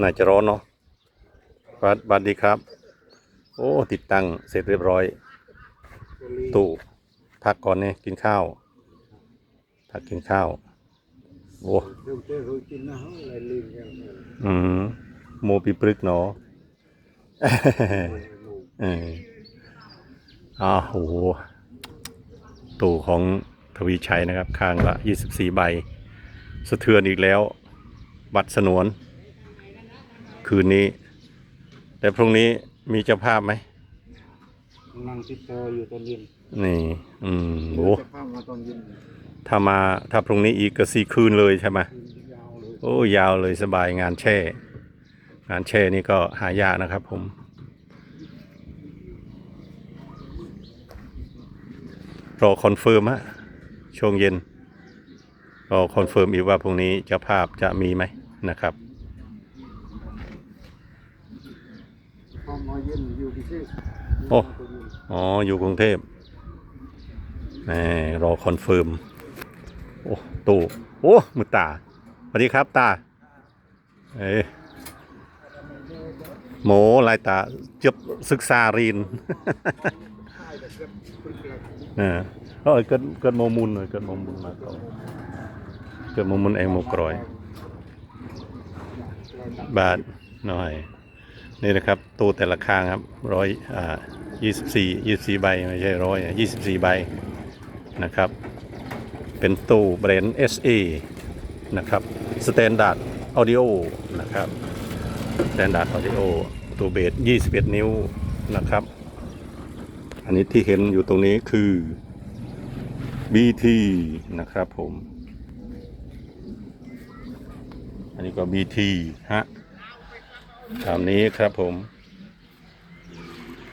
น่าจะร้อนเนาะบัดบัดดีครับ โอ้ ติดตั้งเสร็จเรียบร้อย ตู้พักก่อนเนี่ยกินข้าวพักกินข้าวโอ้เดี๋ยวเจะรู้กินนะฮะอะไรลืมโมปีปรึกเนาะเอออ้าโอ้โหตู้ของทวีชัยนะครับ ข้างละ 24 ใบ สะเทือนอีกแล้ว บัตรสนวน คืนนี้ แต่พรุ่งนี้มีเจ้าภาพไหมนั่งติดต่ออยู่ตอนเย็นนี่ อืมโอ้จะพามาตอนเย็นถ้ามาถ้าพรุ่งนี้อีกก็สี่คืนเลยใช่ไหมคืนยาวเลยโอ้ยาวเลยสบายงานแช่ งานแช่นี่ก็หายากนะครับ ผม รอคอนเฟิร์มฮะช่วงเย็นรอคอนเฟิร์มอีกว่าพรุ่งนี้เจ้าภาพจะมีไหมนะครับ พอมาเย็นอยู่พิเศษโอ้อ๋ออยู่กรุงเทพแหมรอคอนเฟิร์มโอ้ตู้โอ้มือตาสวัสดีครับตาเอ้ยโหมลายตาเจ็บศึกษารีนเออเออเกิดเกิดโมมุนเลยเกิดโมมุนมาก่อนเกิดโมมุนเองโมกรอยบาทหน่อย นี่นะครับตู้แต่ละข้างครับร้อยอ่ายี่สิบสี่ยี่สิบสี่ใบไม่ใช่ร้อยยี่สิบสี่ใบนะครับ เป็นตู้แบรนด์ SA นะครับ Standard Audio นะครับ Standard Audio ตัวเบส21นิ้วนะครับ อันนี้ที่เห็นอยู่ตรงนี้คือ BT นะครับผม อันนี้ก็ BT ฮะ ตามนี้ครับผม